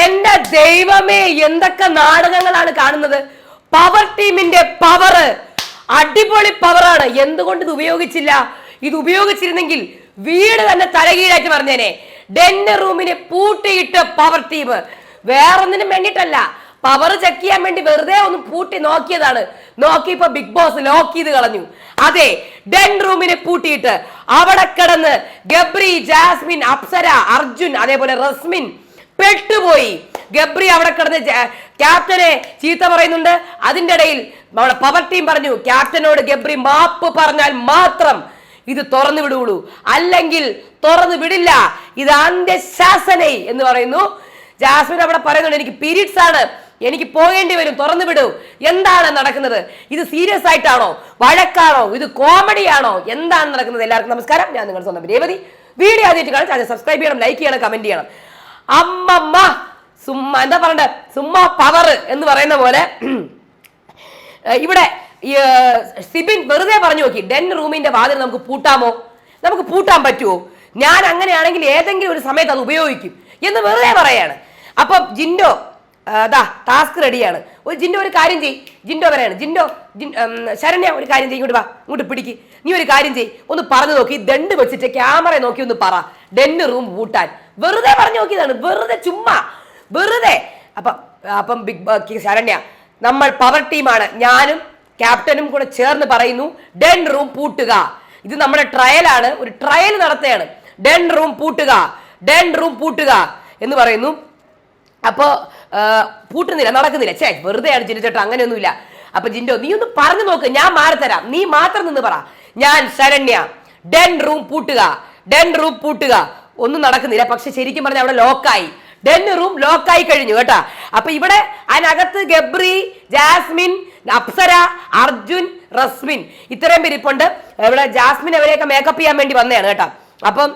എന്റെ ദൈവമേ എന്തൊക്കെ നാടകങ്ങളാണ് കാണുന്നത്? പവർ ടീമിന്റെ പവർ അടിപൊളി പവറാണ് എന്തുകൊണ്ട് ഇത് ഉപയോഗിച്ചില്ല? ഇത് ഉപയോഗിച്ചിരുന്നെങ്കിൽ വീട് തന്നെ തലകീഴായിട്ട് പറഞ്ഞേനെ ഡെന്റ് റൂമിന് പൂട്ടിയിട്ട് പവർ ടീം വേറൊന്നിനും വേണ്ടിയിട്ടല്ല. പവർ ചെക്ക് ചെയ്യാൻ വേണ്ടി വെറുതെ ഒന്ന് പൂട്ടി നോക്കിയതാണ്. നോക്കിയപ്പോ ബിഗ് ബോസ് ലോക്ക് ചെയ്ത് കളഞ്ഞു. അതെ ഡെൻ റൂമിനെ പൂട്ടിയിട്ട് അവിടെ കിടന്ന് ഗബ്രി ജാസ്മിൻ അപ്സര അർജുൻ അതേപോലെ റസ്മിൻ പെട്ടുപോയി. ഗബ്രി അവിടെ കിടന്ന് ക്യാപ്റ്റനെ ചീത്ത പറയുന്നുണ്ട്. അതിന്റെ ഇടയിൽ നമ്മുടെ പവർ ടീം പറഞ്ഞു ക്യാപ്റ്റനോട് ഗബ്രി മാപ്പ് പറഞ്ഞാൽ മാത്രം ഇത് തുറന്നു വിടുകയുള്ളൂ. അല്ലെങ്കിൽ തുറന്നു വിടില്ല. ഇത് അന്ത്യശാസനൈ എന്ന് പറയുന്നു. ജാസ്മിൻ അവിടെ പറയുന്നുണ്ട് എനിക്ക് പീരീഡ്സ് ആണ്. എനിക്ക് പോകേണ്ടി വരും. തുറന്നു വിടൂ. എന്താണ് നടക്കുന്നത്? ഇത് സീരിയസ് ആയിട്ടാണോ? വഴക്കാണോ? ഇത് കോമഡിയാണോ എന്താണ് നടക്കുന്നത്? എല്ലാവർക്കും നമസ്കാരം. ഞാൻ നിങ്ങളുടെ സ്വന്തം രേവതി. വീഡിയോ ആദ്യമായിട്ട് കാണാൻ സബ്സ്ക്രൈബ് ചെയ്യണം ലൈക്ക് ചെയ്യണം കമന്റ് ചെയ്യണം. അമ്മമ്മ സുമ്മ എന്താ പറയണ്ടേ? സുമ്മ പവർ എന്ന് പറയുന്ന പോലെ ഇവിടെ സിബിൻ വെറുതെ പറഞ്ഞു നോക്കി ഡെൻ റൂമിന്റെ വാതിൽ നമുക്ക് പൂട്ടാമോ? നമുക്ക് പൂട്ടാൻ പറ്റുമോ ഞാൻ അങ്ങനെയാണെങ്കിൽ ഏതെങ്കിലും ഒരു സമയത്ത് അത് ഉപയോഗിക്കും. എന്ന് വെറുതെ പറയാണ്. അപ്പം ജിൻഡോ അതാ ടാസ്ക് റെഡിയാണ് ഒരു ജിൻഡോ ഒരു കാര്യം ചെയ് ജിൻഡോ പറയാണ് ജിൻഡോ ജിൻ- ശരണ്യ ഒരു കാര്യം ചെയ്യും ഇങ്ങോട്ട് വാ ഇങ്ങോട്ട് പിടിക്ക്. നീ ഒരു കാര്യം ചെയ് ഒന്ന് പറഞ്ഞു നോക്കി. ദണ്ട് വെച്ചിട്ട് ക്യാമറ നോക്കി ഒന്ന് പറ. ഡെന്ന് റൂം പൂട്ടാൻ. വെറുതെ പറഞ്ഞു നോക്കിയതാണ്. വെറുതെ ചുമ്മാ. വെറുതെ. അപ്പം അപ്പം ബിഗ് ശരണ്യ നമ്മൾ പവർ ടീമാണ് ഞാനും ക്യാപ്റ്റനും കൂടെ ചേർന്ന് പറയുന്നു ഡെൻ റൂം പൂട്ടുക. ഇത് നമ്മുടെ ട്രയലാണ് ഒരു ട്രയൽ നടത്തുകയാണ്. ഡെൻ റൂം പൂട്ടുക. ഡെൻ റൂം പൂട്ടുക. എന്ന് പറയുന്നു. അപ്പോ ആ, പൂട്ടുന്നില്ല നടക്കുന്നില്ല. ചേ വെറുതെയാണ് ജിൻഡോ ചേട്ടാ അങ്ങനെയൊന്നുമില്ല. അപ്പൊ ജിൻഡോ നീ ഒന്ന് പറഞ്ഞു നോക്ക് ഞാൻ മാറിത്തരാം നീ മാത്രം നിന്ന് പറ. ഞാൻ ശരണ്യ ഡെൻ റൂം പൂട്ടുക. ഡെൻ റൂം പൂട്ടുക. ഒന്നും നടക്കുന്നില്ല. പക്ഷെ ശരിക്കും പറഞ്ഞാൽ അവിടെ ലോക്കായി. ഡെൻ റൂം ലോക്കായി കഴിഞ്ഞു കേട്ടാ. അപ്പൊ ഇവിടെ അതിനകത്ത് ഗബ്രി ജാസ്മിൻ അപ്സര അർജുൻ റസ്മിൻ. ഇത്രയും പേര് ഇപ്പുണ്ട് ഇവിടെ ജാസ്മിൻ അവരെയൊക്കെ മേക്കപ്പ് ചെയ്യാൻ വേണ്ടി വന്നതാണ് കേട്ടാ. അപ്പം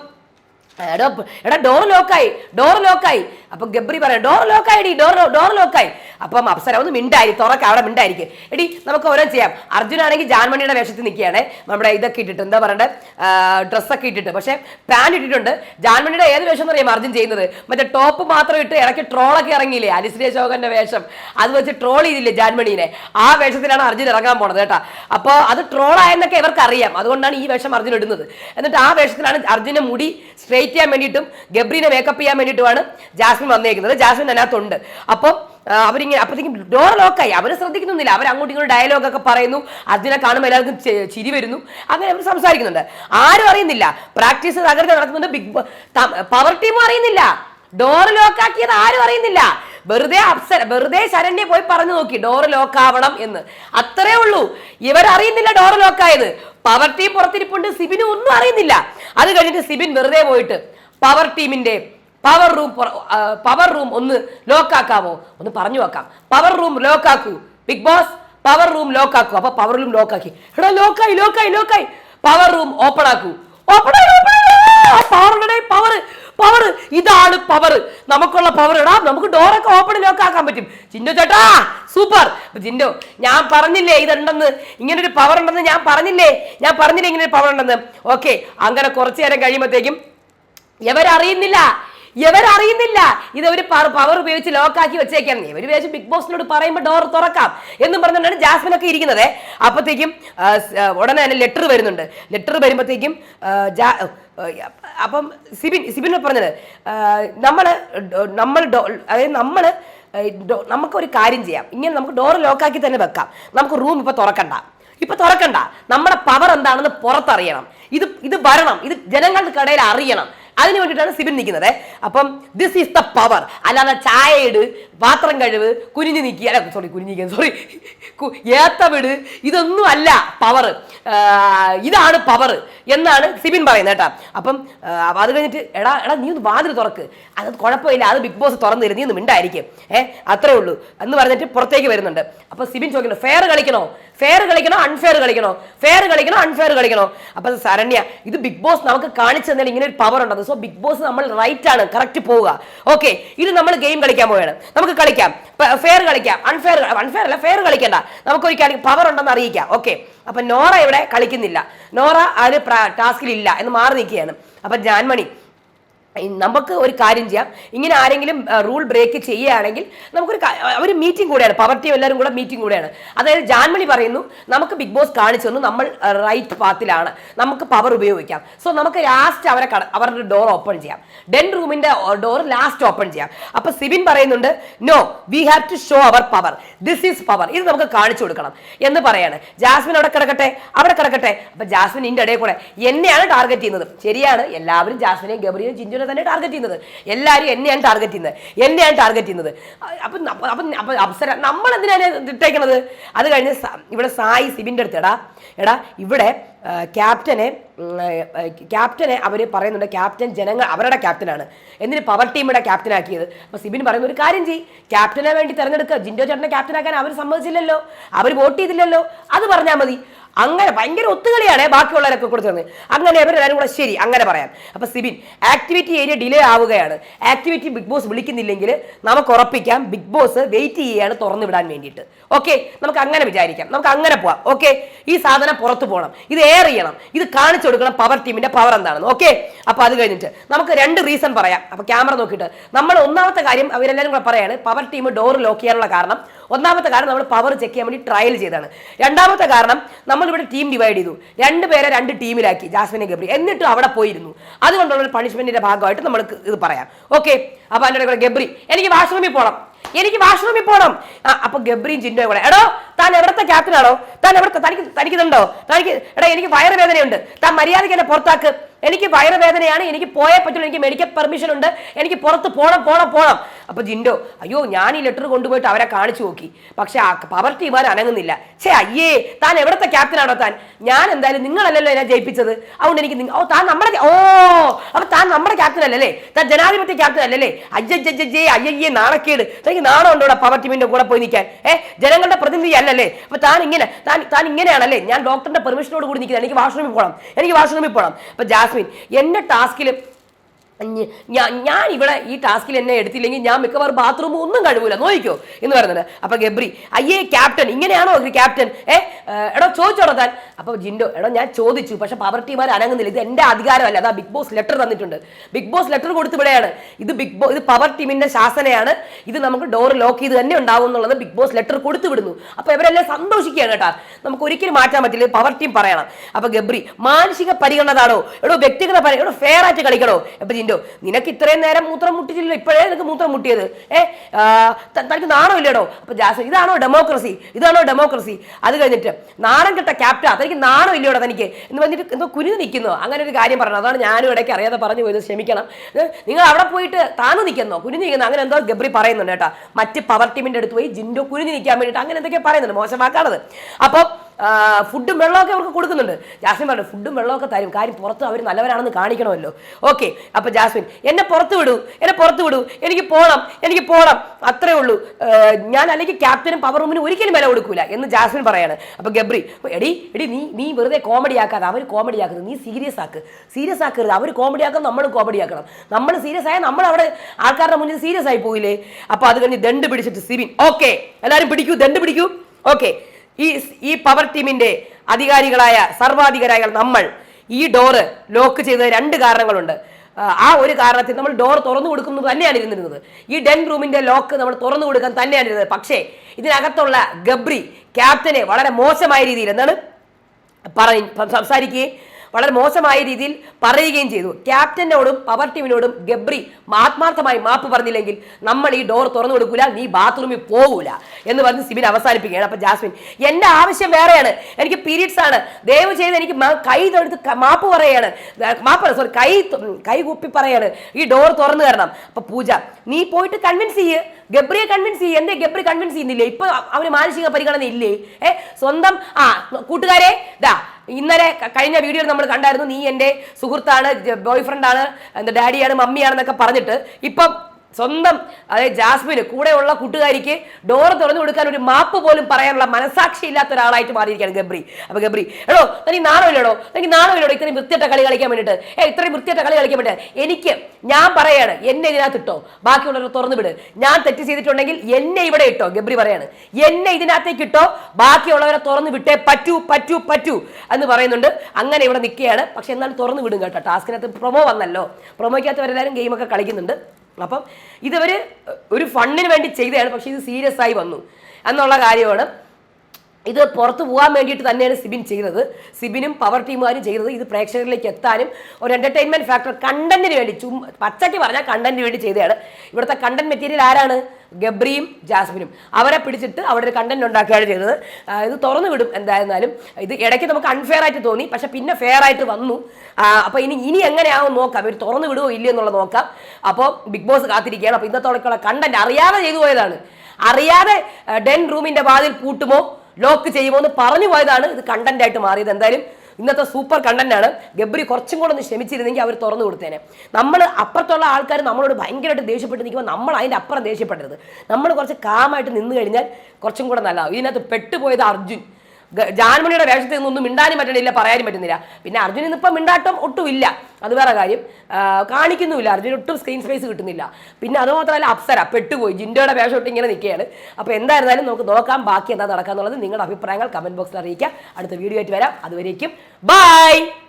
എടാ എടാ ഡോർ ലോക്കായി ഡോർ ലോക്കായി അപ്പൊ ഗബ്രി പറയാം ഡോർ ലോക്കായി ഡോർ ഡോർ ലോക്കായി അപ്പം അപ്സര ഒന്ന് മിണ്ടായി തുറക്ക അവിടെ മിണ്ടായിരിക്കും. എടി നമുക്ക് ഓരോ ചെയ്യാം. അർജുനാണെങ്കിൽ ജാൻമണിയുടെ വേഷത്തിൽ നിൽക്കുകയാണ്. നമ്മുടെ ഇതൊക്കെ ഇട്ടിട്ട് എന്താ പറയണ്ടേ? ഡ്രസ്സൊക്കെ ഇട്ടിട്ട്. പക്ഷെ പാന്റ് ഇട്ടിട്ടുണ്ട്. ജാൻമണിയുടെ ഏത് വേഷം എന്ന് അറിയാം അർജുൻ ചെയ്യുന്നത്? മറ്റേ ടോപ്പ് മാത്രം ഇട്ട് ഇടയ്ക്ക് ട്രോളൊക്കെ ഇറങ്ങിയില്ലേ? അലിശ്രീ അശോകന്റെ വേഷം. അത് വെച്ച് ട്രോൾ ചെയ്തില്ലേ ജാൻമണീനെ? ആ വേഷത്തിലാണ് അർജുൻ ഇറങ്ങാൻ പോണത് കേട്ടാ. അപ്പോൾ അത് ട്രോൾ ആയെന്നൊക്കെ ഇവർക്ക് അറിയാം അതുകൊണ്ടാണ് ഈ വേഷം അർജുൻ ഇടുന്നത്. എന്നിട്ട് ആ വേഷത്തിലാണ് അർജുനെ മുടി സ്ട്രെയിറ്റ് ചെയ്യാൻ വേണ്ടിയിട്ടും ഗബ്രീനെ മേക്കപ്പ് ചെയ്യാൻ വേണ്ടിയിട്ടുമാണ് ജാസ്മിൻ വന്നേക്കുന്നത്. ജാസ്മിൻ അതിനകത്തുണ്ട്. അപ്പം അവരിങ്ങനെ അപ്പോഴത്തേക്കും ഡോർ ലോക്കായി അവർ ശ്രദ്ധിക്കുന്നില്ല അവർ അങ്ങോട്ടും ഇങ്ങോട്ടും ഡയലോഗ് ഒക്കെ പറയുന്നു. അതിനെ കാണുമ്പോൾ എല്ലാവർക്കും ചിരി വരുന്നു. അങ്ങനെ അവർ സംസാരിക്കുന്നുണ്ട്. ആരും അറിയുന്നില്ല. പ്രാക്ടീസ് തകർത്ത് നടക്കുന്നുണ്ട്. ബിഗ് പവർ ടീമും അറിയുന്നില്ല. ഡോർ ലോക്ക് ആക്കിയത് ആരും അറിയുന്നില്ല. വെറുതെ അപ്സര വെറുതെ ശരണ്യ പോയി പറഞ്ഞു നോക്കി. ഡോർ ലോക്ക് ആവണം എന്ന്. അത്രേ ഉള്ളൂ. ഇവരറിയുന്നില്ല ഡോർ ലോക്കായത് പവർ ടീം പുറത്തിരിപ്പുണ്ട്. സിബിന് ഒന്നും അറിയുന്നില്ല. അത് കഴിഞ്ഞിട്ട് സിബിൻ വെറുതെ പോയിട്ട് പവർ ടീമിന്റെ പവർ റൂം പവർ റൂം ഒന്ന് ലോക്ക് ആക്കാമോ ഒന്ന് പറഞ്ഞു വെക്കാം power room lock ലോക്കാക്കൂ Bigg Boss power room lock ലോക്കാക്കൂ അപ്പൊ പവർ റൂം ലോക്കാക്കി എടാ ലോക്കായി ലോക്കായി ലോക്കായി പവർ റൂം ഓപ്പൺ ആക്കൂ. ഓപ്പൺ പവർ പവർ ഇതാണ് പവർ നമുക്കുള്ള പവർ ഇടാ നമുക്ക് ഡോറൊക്കെ ഓപ്പൺ ലോക്ക് ആക്കാൻ പറ്റും. ചിന്തോ ചേട്ടാ സൂപ്പർ ജിൻഡോ ഞാൻ പറഞ്ഞില്ലേ ഇതുണ്ടെന്ന്? ഇങ്ങനെ ഒരു പവർ ഉണ്ടെന്ന് ഞാൻ പറഞ്ഞില്ലേ? ഞാൻ പറഞ്ഞില്ലേ ഇങ്ങനെ ഒരു പവർ ഉണ്ടെന്ന്? ഓക്കെ അങ്ങനെ കുറച്ചു നേരം കഴിയുമ്പോഴത്തേക്കും ഇവരറിയുന്നില്ല. ഇവരറിയുന്നില്ല ഒരു പവർ ഉപയോഗിച്ച് ലോക്കാക്കി വെച്ചേക്കാം. ഇവർ വിചാരിച്ചു ബിഗ് ബോസിനോട് പറയുമ്പോൾ ഡോർ തുറക്കാം എന്ന് പറഞ്ഞുകൊണ്ടാണ് ജാസ്മിൻ ഒക്കെ ഇരിക്കുന്നത്. ആ, ഉടനെ തന്നെ ലെറ്റർ വരുന്നുണ്ട്. ലെറ്റർ വരുമ്പോഴത്തേക്കും അപ്പം സിബിൻ സിബിൻ പറഞ്ഞത് നമ്മൾ നമ്മൾ അതായത് നമ്മൾ നമുക്കൊരു കാര്യം ചെയ്യാം. ഇങ്ങനെ നമുക്ക് ഡോർ ലോക്കാക്കി തന്നെ വെക്കാം. നമുക്ക് റൂം ഇപ്പൊ തുറക്കണ്ട. ഇപ്പൊ തുറക്കണ്ട. നമ്മുടെ പവർ എന്താണെന്ന് പുറത്തറിയണം. ഇത് ഇത് വരണം. ഇത് ജനങ്ങളുടെ ഇടയിൽ അറിയണം. അതിന് വേണ്ടിയിട്ടാണ് സിബിൻ നിൽക്കുന്നത്. അപ്പം ദിസ് ഈസ് ദ പവർ അല്ലാതെ ചായ ഇട് പാത്രം കഴിവ് കുനിഞ്ഞു നിൽക്കുക അല്ല സോറി കുനിഞ്ഞു നിൽക്കുക സോറി ഏത്തവിട് ഇതൊന്നും അല്ല പവർ ഇതാണ് പവർ എന്നാണ് സിബിൻ പറയുന്നത് കേട്ടോ. അപ്പം അത് കഴിഞ്ഞിട്ട് എടാ എടാ നീ ഒന്ന് വാതിൽ തുറക്ക്. അത് കുഴപ്പമില്ല. അത് ബിഗ് ബോസ് തുറന്നു തരും. നീ ഒന്ന് മിണ്ടായിരിക്കും. ഏ അത്രേ ഉള്ളൂ. എന്ന് പറഞ്ഞിട്ട് പുറത്തേക്ക് വരുന്നുണ്ട്. അപ്പൊ സിബിൻ ചോദിക്കുന്നു ഫെയർ കളിക്കണോ? ഫെയർ കളിക്കണോ? അൺഫെയർ കളിക്കണോ? ഫെയർ കളിക്കണോ? അൺഫെയർ കളിക്കണോ? അപ്പൊ സരണ്യ ഇത് ബിഗ് ബോസ് നമുക്ക് കാണിച്ചു തന്നാൽ ഇങ്ങനെ ഒരു പവർ ഉണ്ടെന്ന് സോ ബിഗ് ബോസ് നമ്മൾ റൈറ്റ് ആണ് കറക്റ്റ് പോവുക. ഓക്കെ ഇത് നമ്മൾ ഗെയിം കളിക്കാൻ പോവുകയാണ്. നമുക്ക് കളിക്കാം. ഫെയർ കളിക്കാം. അൺഫെയർ അൺഫെയർ അല്ല ഫെയർ കളിക്കണ്ട. നമുക്ക് ഒരു പവർ ഉണ്ടെന്ന് അറിയിക്കാം. ഓക്കെ അപ്പൊ നോറ ഇവിടെ കളിക്കുന്നില്ല. നോറ ഒരു ടാസ്കിൽ ഇല്ല എന്ന് മാറി നിൽക്കുകയാണ്. അപ്പൊ ജാൻമണി നമുക്ക് ഒരു കാര്യം ചെയ്യാം. ഇങ്ങനെ ആരെങ്കിലും റൂൾ ബ്രേക്ക് ചെയ്യുകയാണെങ്കിൽ നമുക്കൊരു ഒരു മീറ്റിംഗ് കൂടെയാണ്. പവർ ടീം എല്ലാവരും കൂടെ മീറ്റിംഗ് കൂടെയാണ്. അതായത് ജാൻമണി പറയുന്നു നമുക്ക് ബിഗ് ബോസ് കാണിച്ചു തന്നു. നമ്മൾ റൈറ്റ് പാത്തിലാണ് നമുക്ക് പവർ ഉപയോഗിക്കാം. സോ നമുക്ക് ലാസ്റ്റ് അവരെ അവരുടെ ഡോർ ഓപ്പൺ ചെയ്യാം. ഡെൻ റൂമിന്റെ ഡോർ ലാസ്റ്റ് ഓപ്പൺ ചെയ്യാം. അപ്പൊ സിബിൻ പറയുന്നുണ്ട് no we have to show our power this is power ഇത് നമുക്ക് കാണിച്ചു കൊടുക്കണം. എന്ന് പറയാണ്. ജാസ്മിൻ അവിടെ കിടക്കട്ടെ? അവിടെ കിടക്കട്ടെ? അപ്പൊ ജാസ്മിൻ ഇതിന്റെ ഇടയിൽ കൂടെ എന്നെയാണ് ടാർഗറ്റ് ചെയ്യുന്നത്. ശരിയാണ്. എല്ലാവരും ജാസ്മിനെയും ഗബറിയും ചിഞ്ചുനെ തന്നെ ടാർഗറ്റ് ചെയ്യുന്നത്. എല്ലാവരും എന്നെയാണ് ടാർഗറ്റ് ചെയ്യുന്നത്. എന്നെയാണ് ടാർഗറ്റ് ചെയ്യുന്നത്. അപ്പം അപ്പം അപ്പം അപ്സര നമ്മൾ എന്തിനാണ് ഇട്ടേക്കണത്? അത് കഴിഞ്ഞ് ഇവിടെ സായി സിബിന്റെ അടുത്ത് എടാ എടാ ഇവിടെ ക്യാപ്റ്റനെ ക്യാപ്റ്റനെ അവർ പറയുന്നുണ്ട് ക്യാപ്റ്റൻ ജനങ്ങൾ അവരുടെ ക്യാപ്റ്റനാണ് എന്തിന് പവർ ടീമിയുടെ ക്യാപ്റ്റനാക്കിയത് അപ്പോൾ സിബിൻ പറയുന്ന ഒരു കാര്യം ചെയ്യ്. ക്യാപ്റ്റനെ വേണ്ടി തിരഞ്ഞെടുക്കുക ജിൻഡോ ചേട്ടനെ ക്യാപ്റ്റനാക്കാൻ അവർ സമ്മതിച്ചില്ലല്ലോ. അവർ വോട്ട് ചെയ്തില്ലല്ലോ. അത് പറഞ്ഞാൽ മതി. അങ്ങനെ ഭയങ്കര ഒത്തുകളിയാണ് ബാക്കിയുള്ളവരൊക്കെ കൊടുത്തത് അങ്ങനെ ഇവരെല്ലാവരും കൂടെ ശരി അങ്ങനെ പറയാം. അപ്പൊ സിബിൻ ആക്ടിവിറ്റി ഏരിയ ഡിലേ ആവുകയാണ്. ആക്ടിവിറ്റി ബിഗ് ബോസ് വിളിക്കുന്നില്ലെങ്കിൽ നമുക്ക് ഉറപ്പിക്കാം. ബിഗ് ബോസ് വെയിറ്റ് ചെയ്യുകയാണ് തുറന്നു വിടാൻ വേണ്ടിയിട്ട്. ഓക്കെ നമുക്ക് അങ്ങനെ വിചാരിക്കാം. നമുക്ക് അങ്ങനെ പോവാം. ഓക്കെ ഈ സാധനം പുറത്തു പോകണം. ഇത് എയർ ചെയ്യണം. ഇത് കാണിച്ചു കൊടുക്കണം പവർ ടീമിന്റെ പവർ എന്താണെന്ന്. ഓക്കെ അപ്പൊ അത് കഴിഞ്ഞിട്ട് നമുക്ക് രണ്ട് റീസൺ പറയാം. അപ്പൊ ക്യാമറ നോക്കിയിട്ട്. നമ്മൾ ഒന്നാമത്തെ കാര്യം അവരെല്ലാവരും കൂടെ പറയാണ്. പവർ ടീം ഡോർ ലോക്ക് ചെയ്യാനുള്ള കാരണം ഒന്നാമത്തെ കാരണം നമ്മൾ പവർ ചെക്ക് ചെയ്യാൻ വേണ്ടി ട്രയൽ ചെയ്താണ് രണ്ടാമത്തെ കാരണം നമ്മളിവിടെ ടീം ഡിവൈഡ് ചെയ്തു. രണ്ട് പേരെ രണ്ട് ടീമിലാക്കി ജാസ്മിനെ ഗബ്രി. എന്നിട്ട് അവിടെ പോയിരുന്നു. അതുകൊണ്ടുള്ള ഒരു പണിഷ്മെന്റിന്റെ ഭാഗമായിട്ട് നമ്മൾ ഇത് പറയാം. ഓക്കെ അപ്പൊ അതിന്റെ കൂടെ ഗബ്രി എനിക്ക് വാഷ്റൂമിൽ പോകണം എനിക്ക് വാഷ്റൂമിൽ പോകണം അപ്പൊ ഗബ്രിയും ചിന്നോയും കൂടെ എടോ താൻ എവിടത്തെ ക്യാപ്റ്റനാണോ താൻ എവിടത്തെ തനിക്ക് തനിക്കുന്നുണ്ടോ? തനിക്ക് എടാ എനിക്ക് വയറുവേദനയുണ്ട്. താൻ മര്യാദയ്ക്ക് എന്നെ പുറത്താക്ക്. എനിക്ക് വയറുവേദനയാണ്. എനിക്ക് പോയേ പറ്റുള്ളൂ. എനിക്ക് മെഡിക്കൽ പെർമിഷൻ ഉണ്ട്. എനിക്ക് പുറത്ത് പോണം പോണം പോണം. അപ്പൊ ജിൻഡോ അയ്യോ ഞാൻ ഈ ലെറ്റർ കൊണ്ടുപോയിട്ട് അവരെ കാണിച്ചു നോക്കി. പക്ഷെ ആ പവർ ടീമാർ അനങ്ങുന്നില്ല. ഛേ അയ്യേ താൻ എവിടത്തെ ക്യാപ്റ്റനാണോ താൻ? ഞാൻ എന്തായാലും നിങ്ങളല്ലല്ലോ എന്നെ ജയിപ്പിച്ചത്. അതുകൊണ്ട് എനിക്ക് ഓ താൻ നമ്മുടെ ഓ അപ്പൊ താൻ നമ്മുടെ ക്യാപ്റ്റൻ അല്ലല്ലേ? താൻ ജനാധിപത്യ ക്യാപ്റ്റൻ അല്ലല്ലേ? അയ്യജ്ജേ അയ്യയ്യേ നാണക്കേട്. തനിക്ക് നാണം ഉണ്ടോ പവർ ടീമിന്റെ കൂടെ പോയി നിൽക്കാൻ ഏ ജനങ്ങളുടെ പ്രതിനിധി അല്ലല്ലേ? അപ്പൊ താൻ ഇങ്ങനെ താൻ താൻ ഇങ്ങനെയാണല്ലേ? ഞാൻ ഡോക്ടറിന്റെ പെർമിഷനോട് കൂടി നിൽക്കുന്നത്. എനിക്ക് വാഷ്റൂമിൽ പോകണം എനിക്ക് വാഷ്റൂമിൽ പോകണം അപ്പൊ ജാസ്മിൻ എന്റെ ടാസ്കിൽ ഞാൻ ഞാൻ ഇവിടെ ഈ ടാസ്കിൽ എന്നെ എടുത്തില്ലെങ്കിൽ ഞാൻ മിക്കവാറും ബാത്റൂം ഒന്നും കഴിവൂല. നോക്കിക്കോ. എന്ന് പറയുന്നത്. അപ്പൊ ഗബ്രി അയ്യേ ക്യാപ്റ്റൻ ഇങ്ങനെയാണോ ക്യാപ്റ്റൻ? ഏ എടോ ചോദിച്ചോടോ താൻ. അപ്പൊ ജിൻഡോ എടോ ഞാൻ ചോദിച്ചു. പക്ഷെ പവർട്ടിമാർ ടീമാർ അനങ്ങുന്നില്ല. ഇത് എന്റെ അധികാരമല്ല. അതാ ബിഗ് ബോസ് ലെറ്റർ തന്നിട്ടുണ്ട്. ബിഗ് ബോസ് ലെറ്റർ കൊടുത്ത് ഇവിടെയാണ്. ഇത് ബിഗ് ബോ ഇത് പവർ ടീമിന്റെ ശാസനയാണ്. ഇത് നമുക്ക് ഡോർ ലോക്ക് ചെയ്ത് തന്നെ ഉണ്ടാവും എന്നുള്ളത് ബിഗ് ബോസ് ലെറ്റർ കൊടുത്തു വിടുന്നു. അപ്പൊ ഇവരെല്ലാം സന്തോഷിക്കുകയാണ് കേട്ടാ. നമുക്ക് ഒരിക്കലും മാറ്റാൻ പറ്റില്ല. പവർ ടീം പറയണം. അപ്പൊ ഗബ്രി മാനസിക പരിഗണനതാണോ എടോ വ്യക്തിഗത പരിഗണന ഫെയർ ആയിട്ട് കളിക്കണോ? അപ്പൊ ജിൻഡോ നിനക്ക് ഇത്രയും നേരം മൂത്രം മുട്ടിച്ചില്ലല്ലോ. ഇപ്പോഴേ നിനക്ക് മൂത്രം മുട്ടിയത്. ഏ തനിക്ക് നാണമില്ലേടോ? അപ്പൊ ജാസ് ഇതാണോ ഡെമോക്രസി? ഇതാണോ ഡെമോക്രസി? അത് കഴിഞ്ഞിട്ട് നാണം കിട്ട ക്യാപ്റ്റാ തനിക്ക് നാണം ഇല്ലയോടെ തനിക്ക്? എന്ന് പറഞ്ഞിട്ട് എന്തോ കുനിഞ്ഞു നിൽക്കുന്നു. അങ്ങനെ ഒരു കാര്യം പറഞ്ഞു. അതാണ് ഞാനും ഇടയ്ക്ക് അറിയാതെ പറഞ്ഞു പോയത്. ക്ഷമിക്കണം. നിങ്ങൾ അവിടെ പോയിട്ട് താന്നു നിൽക്കുന്നോ. കുനിഞ്ഞു നിൽക്കുന്നു. അങ്ങനെ എന്തോ ഗബ്രി പറയുന്നുണ്ട് കേട്ടോ. മറ്റ് പവർ ടീമിന്റെ അടുത്ത് പോയി ജിൻഡോ കുനിഞ്ഞു നിൽക്കാൻ വേണ്ടിയിട്ട് അങ്ങനെ എന്തൊക്കെ പറയുന്നുണ്ട്. മോശമാക്കാണത്. അപ്പം ഫുഡും വെള്ളമൊക്കെ അവർക്ക് കൊടുക്കുന്നുണ്ട്. ജാസ്മിൻ പറഞ്ഞു ഫുഡും വെള്ളമൊക്കെ തരും. കാര്യം പുറത്ത് അവർ നല്ലവരാണെന്ന് കാണിക്കണമല്ലോ. ഓക്കെ അപ്പൊ ജാസ്മിൻ എന്നെ പുറത്ത് വിടൂ എന്നെ പുറത്ത് വിടൂ. എനിക്ക് പോകണം എനിക്ക് പോകണം അത്രേ ഉള്ളൂ. ഞാൻ അല്ലെങ്കിൽ ക്യാപ്റ്റനും പവർ റൂമിനും ഒരിക്കലും വില കൊടുക്കൂല എന്ന് ജാസ്മിൻ പറയാണ്. അപ്പൊ ഗബ്രി എടി എടി നീ നീ വെറുതെ കോമഡി ആക്കാതെ അവർ കോമഡി ആക്കുന്നത് നീ സീരിയസ് ആക്ക്. സീരിയസ് ആക്കരുത്. അവർ കോമഡി ആക്കണം നമ്മൾ കോമഡി ആക്കണം. നമ്മൾ സീരിയസ് ആയാൽ നമ്മൾ അവിടെ ആൾക്കാരുടെ മുന്നിൽ സീരിയസ് ആയി പോയില്ലേ? അപ്പൊ അത് കഴിഞ്ഞ് ദണ്ട് പിടിച്ചിട്ട് സിബിൻ ഓക്കെ എല്ലാരും പിടിക്കൂ ദണ്ട് പിടിക്കൂ. ഓക്കെ ഈ ഈ പവർ ടീമിന്റെ അധികാരികളായ സർവാധികാരികൾ നമ്മൾ ഈ ഡോറ് ലോക്ക് ചെയ്ത രണ്ട് കാരണങ്ങളുണ്ട്. ആ, ഒരു കാരണത്തിൽ നമ്മൾ ഡോർ തുറന്നു കൊടുക്കുന്നത് തന്നെയാണ് ഇരുന്നിരുന്നത്. ഈ ഡെൻ റൂമിന്റെ ലോക്ക് നമ്മൾ തുറന്നു കൊടുക്കാൻ തന്നെയാണ് ഇരുന്നത്. പക്ഷേ ഇതിനകത്തുള്ള ഗബ്രി ക്യാപ്റ്റനെ വളരെ മോശമായ രീതിയിൽ എന്താണ്? പറയും സംസാരിക്കുകയും വളരെ മോശമായ രീതിയിൽ പറയുകയും ചെയ്തു. ക്യാപ്റ്റനോടും പവർ ടീമിനോടും ഗബ്രി ആത്മാർത്ഥമായി മാപ്പ് പറഞ്ഞില്ലെങ്കിൽ നമ്മൾ ഈ ഡോർ തുറന്നു കൊടുക്കൂല നീ ബാത്റൂമിൽ പോകൂല എന്ന് പറഞ്ഞ് സിബിൻ അവസാനിപ്പിക്കുകയാണ്. അപ്പൊ ജാസ്മിൻ എന്റെ ആവശ്യം വേറെയാണ്. എനിക്ക് പീരീഡ്സ് ആണ്. ദയവ് ചെയ്ത് എനിക്ക് കൈ തൊടുത്ത് മാപ്പ് പറയാണ്. മാപ്പ് സോറി കൈ കൈ കുപ്പി പറയാണ്. ഈ ഡോർ തുറന്നു തരണം. അപ്പൊ പൂജ നീ പോയിട്ട് കൺവിൻസ് ചെയ്യ്. ഗബ്രിയെ കൺവിൻസ് ചെയ്യ്. എന്തേ ഗബ്രി കൺവിൻസ് ചെയ്യുന്നില്ലേ? ഇപ്പൊ അവന് മാനസിക പരിഗണന ഇല്ലേ? ഏ സ്വന്തം ആ കൂട്ടുകാരെ ദാ ഇന്നലെ കഴിഞ്ഞ വീഡിയോയിൽ നമ്മൾ കണ്ടായിരുന്നു നീ എന്റെ സുഹൃത്താണ് ബോയ് ഫ്രണ്ടാണ് എന്താ ഡാഡിയാണ് മമ്മിയാണെന്നൊക്കെ പറഞ്ഞിട്ട്. ഇപ്പം സ്വന്തം അതായത് ജാസ്മിന് കൂടെയുള്ള കൂട്ടുകാരിക്ക് ഡോർ തുറന്നു കൊടുക്കാൻ ഒരു മാപ്പ് പോലും പറയാനുള്ള മനസാക്ഷി ഇല്ലാത്ത ഒരാളായിട്ട് മാറിയിരിക്കുകയാണ് ഗബ്രി. അപ്പൊ ഗബ്രി എടോ തനിക്ക് നാണമില്ലടോ തനിക്ക് നാണമില്ലടോ ഇത്രയും വൃത്തിയട്ട കളി കളിക്കാൻ വേണ്ടിയിട്ട്? ഏ ഇത്രയും വൃത്തിയട്ട കളി കളിക്കാൻ വേണ്ടിയിട്ട്? എനിക്ക് ഞാൻ പറയാണ് എന്നെ ഇതിനകത്ത് ഇട്ടോ? ബാക്കിയുള്ളവരെ തുറന്നു വിട്. ഞാൻ തെറ്റ് ചെയ്തിട്ടുണ്ടെങ്കിൽ എന്നെ ഇവിടെ ഇട്ടോ? ഗബ്രി പറയാണ്. എന്നെ ഇതിനകത്തേക്ക് ഇട്ടോ? ബാക്കിയുള്ളവരെ തുറന്നു വിട്ടേ പറ്റൂ പറ്റൂ പറ്റൂ എന്ന് പറയുന്നുണ്ട്. അങ്ങനെ ഇവിടെ നിൽക്കുകയാണ്. പക്ഷെ എന്നാലും തുറന്നു വിടും കേട്ടോ. ടാസ്കിനകത്ത് പ്രൊമോ വന്നല്ലോ. പ്രൊമോയ്ക്കകത്ത് അവരെല്ലാവരും ഗെയിമൊക്കെ കളിക്കുന്നുണ്ട്. അപ്പം ഇതവർ ഒരു ഫണ്ടിന് വേണ്ടി ചെയ്തതാണ് പക്ഷേ ഇത് സീരിയസ് ആയി വന്നു. എന്നുള്ള കാര്യമാണ് ഇത് പുറത്തു പോകാൻ വേണ്ടിയിട്ട് തന്നെയാണ് സിബിൻ ചെയ്യുന്നത്. സിബിനും പവർ ടീമുകാരും ചെയ്യുന്നത് ഇത് പ്രേക്ഷകരിലേക്ക് എത്താനും ഒരു എന്റർടൈൻമെന്റ് ഫാക്ടർ കണ്ടന്റിന് വേണ്ടി ചും പച്ചയ്ക്ക് പറഞ്ഞാൽ കണ്ടന്റിന് വേണ്ടി ചെയ്തതാണ്. ഇവിടുത്തെ കണ്ടന്റ് മെറ്റീരിയൽ ആരാണ്? ഗബ്രിയും ജാസ്മിനും. അവരെ പിടിച്ചിട്ട് അവിടെ ഒരു കണ്ടന്റ് ഉണ്ടാക്കുകയാണ് ചെയ്തത്. ഇത് തുറന്നു വിടും എന്തായിരുന്നാലും. ഇത് ഇടയ്ക്ക് നമുക്ക് അൺഫെയർ ആയിട്ട് തോന്നി പക്ഷെ പിന്നെ ഫെയർ ആയിട്ട് വന്നു. അപ്പോൾ അപ്പൊ ഇനി ഇനി എങ്ങനെയാവും നോക്കാം. ഇവർ തുറന്നു വിടുമോ ഇല്ലയോ എന്നുള്ളത് നോക്കാം. അപ്പോൾ ബിഗ് ബോസ് കാത്തിരിക്കുകയാണ്. അപ്പോൾ ഇന്നത്തോടൊക്കെയുള്ള കണ്ടന്റ് അറിയാതെ ചെയ്തു പോയതാണ്. അറിയാതെ ഡെൻ റൂമിന്റെ വാതിൽ പൂട്ടുമോ? ലോക്ക് ചെയ്യുമോ പറഞ്ഞു പോയതാണ് ഇത് കണ്ടന്റ് ആയിട്ട് മാറിയത്. എന്തായാലും ഇന്നത്തെ സൂപ്പർ കണ്ടന്റ് ആണ്. ഗബ്രി കുറച്ചും കൂടെ ഒന്ന് ക്ഷമിച്ചിരുന്നെങ്കിൽ അവർ തുറന്നു കൊടുത്തേനെ. നമ്മൾ അപ്പുറത്തുള്ള ആൾക്കാർ നമ്മളോട് ഭയങ്കരമായിട്ട് ദേഷ്യപ്പെട്ട് നിൽക്കുമ്പോൾ നമ്മൾ അതിന്റെ അപ്പുറം ദേഷ്യപ്പെടരുത്. നമ്മൾ കുറച്ച് കാമായിട്ട് നിന്ന് കഴിഞ്ഞാൽ കുറച്ചും കൂടെ നല്ലതാവും. ഇതിനകത്ത് പെട്ടുപോയത് അർജുൻ. ജാൻമണിയുടെ വേഷത്തിൽ നിന്നൊന്നും മിണ്ടാനും പറ്റണില്ല പറയാനും പറ്റുന്നില്ല. പിന്നെ അർജുൻ ഇന്നിപ്പം മിണ്ടാട്ടം ഒട്ടുമില്ല. അത് വേറെ കാര്യം. കാണിക്കുന്നുമില്ല. അർജുൻ ഒട്ടും സ്ക്രീൻ സ്പേസ് കിട്ടുന്നില്ല. പിന്നെ അതുമാത്രമല്ല അപ്സര പെട്ടുപോയി. ജിൻഡോയുടെ വേഷം ഇട്ട് ഇങ്ങനെ നിൽക്കുകയാണ്. അപ്പോൾ എന്തായിരുന്നാലും നമുക്ക് നോക്കാം ബാക്കി എന്താ നടക്കാന്നുള്ളത്. നിങ്ങളുടെ അഭിപ്രായങ്ങൾ കമന്റ് ബോക്സിൽ അറിയിക്കുക. അടുത്ത വീഡിയോ ആയിട്ട് വരാം. അതുവരേക്കും ബൈ